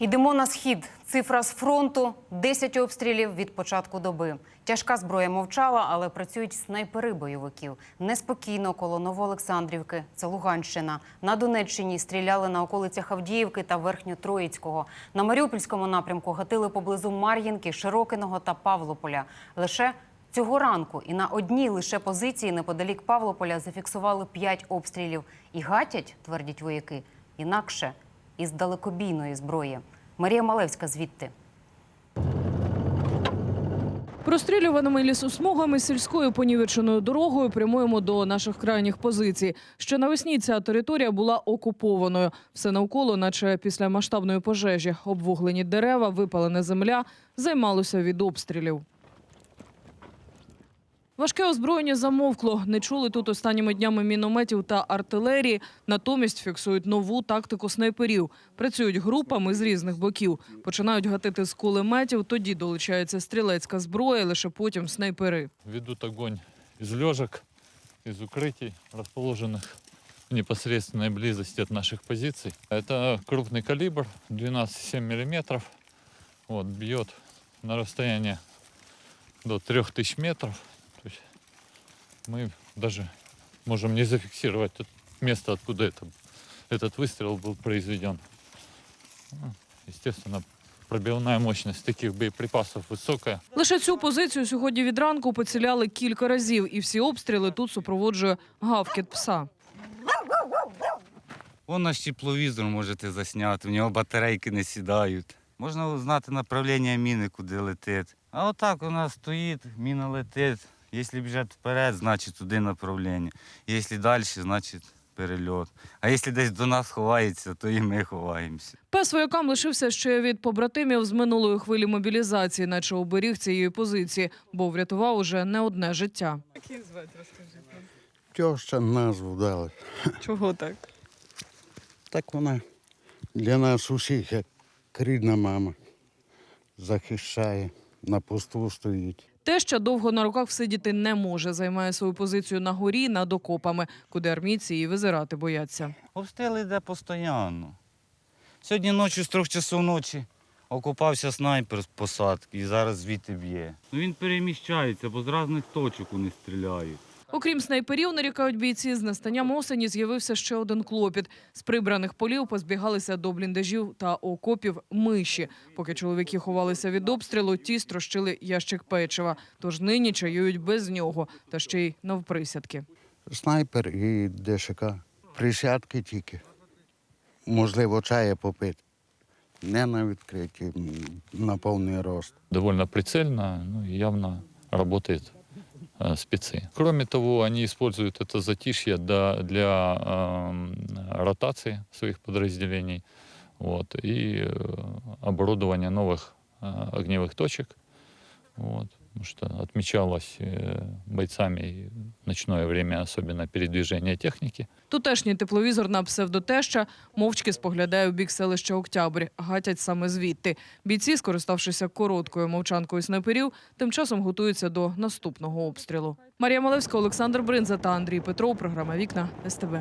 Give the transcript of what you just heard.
Йдемо на схід. Цифра з фронту 10 обстрілів від початку доби. Тяжка зброя мовчала, але працюють снайпери бойовиків. Неспокійно коло Новоолександрівки, це Луганщина. На Донеччині стріляли на околицях Авдіївки та Верхньотроїцького. На Маріупольському напрямку гатили поблизу Мар'їнки, Широкиного та Павлополя. Лише цього ранку і на одній лише позиції неподалік Павлополя зафіксували 5 обстрілів. І гатять, твердять вояки, інакше із далекобійної зброї. Марія Малевська звідти. Прострілюваними лісосмугами сільською понівеченою дорогою прямуємо до наших крайніх позицій. Ще навесні ця територія була окупованою. Все навколо, наче після масштабної пожежі, обвуглені дерева, випалена земля, займалося від обстрілів. Важке озброєння замовкло. Не чули тут останніми днями мінометів та артилерії. Натомість фіксують нову тактику снайперів. Працюють групами з різних боків. Починають гатити з кулеметів, тоді долучається стрілецька зброя, лише потім снайпери. ведут огонь из лежек, из укрытий, расположенных в непосредственной близости от наших позиций. Это крупный калибр, 12,7 миллиметров. Вот, бьет на расстояние до 3000 метров. То есть мы даже можем не зафиксировать тут место, откуда это, этот выстрел был произведен. Ну, Естественно, пробивная мощность таких боеприпасов высокая. Лише цю позицію сьогодні від ранку поціляли кілька разів, і всі обстріли тут супроводжує гавкіт пса. Вон наш тепловізор можете засняти, в нього батарейки не сідають. Можна знати направлення міни, куди летить. А отак у нас стоїть, міна летить. Якщо біжать вперед, значить туди направлення. Якщо далі, значить перельот. А якщо десь до нас ховається, то і ми ховаємося. Пес воякам лишився ще від побратимів з минулої хвилі мобілізації, наче оберіг цієї позиції, бо врятував уже не одне життя. Тьоща назву дали. Чого так? Так вона для нас усіх, як рідна мама, захищає, на посту стоїть. Теща довго на руках всидіти не може. Займає свою позицію на горі над окопами, куди армійці і визирати бояться. Обстріл йде постійно. Сьогодні ночі з трьох часов ночі окупався снайпер з посадки і зараз звідти б'є. Ну, він переміщається, бо з різних точок вони стріляють. Окрім снайперів, нарікають бійці, з настанням осені з'явився ще один клопіт. З прибраних полів позбігалися до бліндажів та окопів миші. Поки чоловіки ховалися від обстрілу, ті строщили ящик печива. Тож нині чаюють без нього, та ще й навприсядки. Снайпер і ДШК. Присядки тільки. Можливо, чая попити. Не на відкритті, на повний рост. довольно прицельно, ну, явно э, спецы. Кроме того, они используют это затишье да- для эм, ротации своих подразделений вот, и э, оборудования новых э, огневых точек. Вот, потому что отмечалось э, бойцами ночное время, особенно передвижение техники. Тутешній тепловізор на псевдотеща мовчки споглядає у бік селища Октябрь. Гатять саме звідти. Бійці, скориставшися короткою мовчанкою снайперів, тим часом готуються до наступного обстрілу. Марія Малевська, Олександр Бринза та Андрій Петров. Програма Вікна СТБ.